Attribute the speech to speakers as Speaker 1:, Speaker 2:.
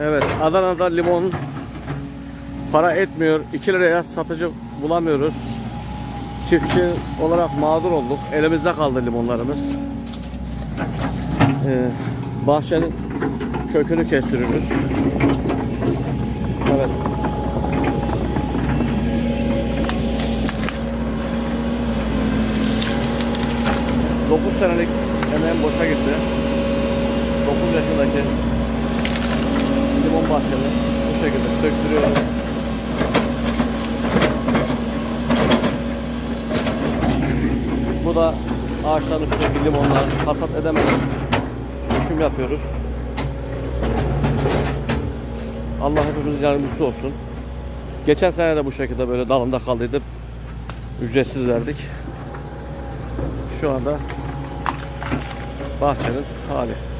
Speaker 1: Evet Adana'da limon para etmiyor. 2 liraya satıcı bulamıyoruz. Çiftçi olarak mağdur olduk. Elimizde kaldı limonlarımız. Ee, bahçenin kökünü kestiriyoruz. Evet. Dokuz senelik emeğim boşa gitti. 9 yaşındaki bahçemi bu şekilde söktürüyorum. Bu da ağaçların üstündeki limonlar hasat edemeden söküm yapıyoruz. Allah hepimizin yardımcısı olsun. Geçen sene de bu şekilde böyle dalında kaldıydı. Ücretsiz verdik. Şu anda bahçenin hali.